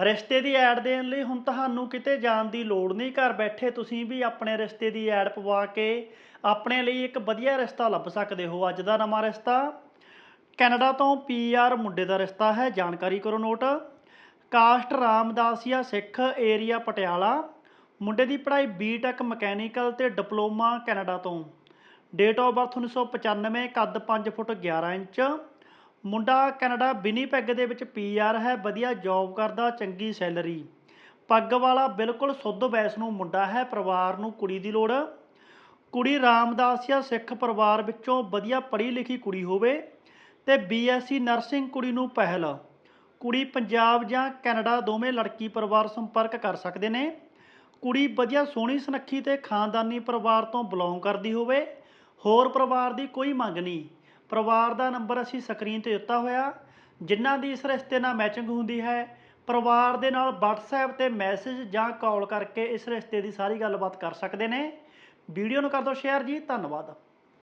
ਰਿਸ਼ਤੇ ਦੀ ਐਡ ਦੇਣ ਲਈ ਹੁਣ ਤੁਹਾਨੂੰ ਕਿਤੇ ਜਾਣ ਦੀ ਲੋੜ ਨਹੀਂ, ਘਰ ਬੈਠੇ ਤੁਸੀਂ ਵੀ ਆਪਣੇ ਰਿਸ਼ਤੇ ਦੀ ਐਡ ਪਵਾ ਕੇ ਆਪਣੇ ਲਈ ਇੱਕ ਵਧੀਆ ਰਿਸ਼ਤਾ ਲੱਭ ਸਕਦੇ ਹੋ। ਅੱਜ ਦਾ ਨਵਾਂ ਰਿਸ਼ਤਾ ਕੈਨੇਡਾ ਤੋਂ ਪੀਆਰ ਮੁੰਡੇ ਦਾ ਰਿਸ਼ਤਾ ਹੈ, ਜਾਣਕਾਰੀ ਕਰੋ note. Caste Ramdasia Sikh area Patiala. ਮੁੰਡੇ ਦੀ ਪੜ੍ਹਾਈ ਬੀਟੈਕ ਮਕੈਨੀਕਲ ਤੇ ਡਿਪਲੋਮਾ ਕੈਨੇਡਾ ਤੋਂ। ਡੇਟ ਆਫ ਬਰਥ 1995 ਕੱਦ 5 ਫੁੱਟ 11 ਇੰਚ। ਮੁੰਡਾ ਕੈਨੇਡਾ ਵਿਨੀਪੈਗ ਦੇ ਵਿੱਚ ਪੀਆਰ ਹੈ, ਵਧੀਆ ਜੌਬ ਕਰਦਾ, ਚੰਗੀ ਸੈਲਰੀ। ਪੱਗ ਵਾਲਾ ਬਿਲਕੁਲ ਸੁੱਧ ਵੈਸ ਨੂੰ ਮੁੰਡਾ ਹੈ, ਪਰਿਵਾਰ ਨੂੰ ਕੁੜੀ ਦੀ ਲੋੜ। ਕੁੜੀ ਰਾਮਦਾਸੀਆ ਸਿੱਖ ਪਰਿਵਾਰ ਵਿੱਚੋਂ ਵਧੀਆ ਪੜ੍ਹੀ ਲਿਖੀ ਕੁੜੀ ਹੋਵੇ ਤੇ ਬੀਐਸਸੀ ਨਰਸਿੰਗ ਕੁੜੀ ਨੂੰ ਪਹਿਲ। ਕੁੜੀ ਪੰਜਾਬ ਜਾਂ ਕੈਨੇਡਾ ਦੋਵੇਂ ਲੜਕੀ ਪਰਿਵਾਰ ਸੰਪਰਕ ਕਰ ਸਕਦੇ ਨੇ। ਕੁੜੀ ਵਧੀਆ ਸੋਹਣੀ ਸੁਨੱਖੀ ਤੇ ਖਾਨਦਾਨੀ ਪਰਿਵਾਰ ਤੋਂ ਬਿਲੋਂਗ ਕਰਦੀ ਹੋਵੇ। ਹੋਰ ਪਰਿਵਾਰ ਦੀ ਕੋਈ ਮੰਗ ਨਹੀਂ। ਪਰਿਵਾਰ ਦਾ ਨੰਬਰ ਅਸੀਂ ਸਕਰੀਨ ਤੇ ਦਿੱਤਾ ਹੋਇਆ। ਜਿਨ੍ਹਾਂ ਦੀ ਇਸ ਰਿਸ਼ਤੇ ਨਾਲ ਮੈਚਿੰਗ ਹੁੰਦੀ ਹੈ, ਪਰਿਵਾਰ ਦੇ ਨਾਲ WhatsApp ਤੇ ਮੈਸੇਜ ਜਾਂ ਕਾਲ ਕਰਕੇ ਇਸ ਰਿਸ਼ਤੇ ਦੀ ਸਾਰੀ ਗੱਲਬਾਤ ਕਰ ਸਕਦੇ ਨੇ। ਵੀਡੀਓ ਨੂੰ ਕਰ ਦਿਓ ਸ਼ੇਅਰ ਜੀ, ਧੰਨਵਾਦ।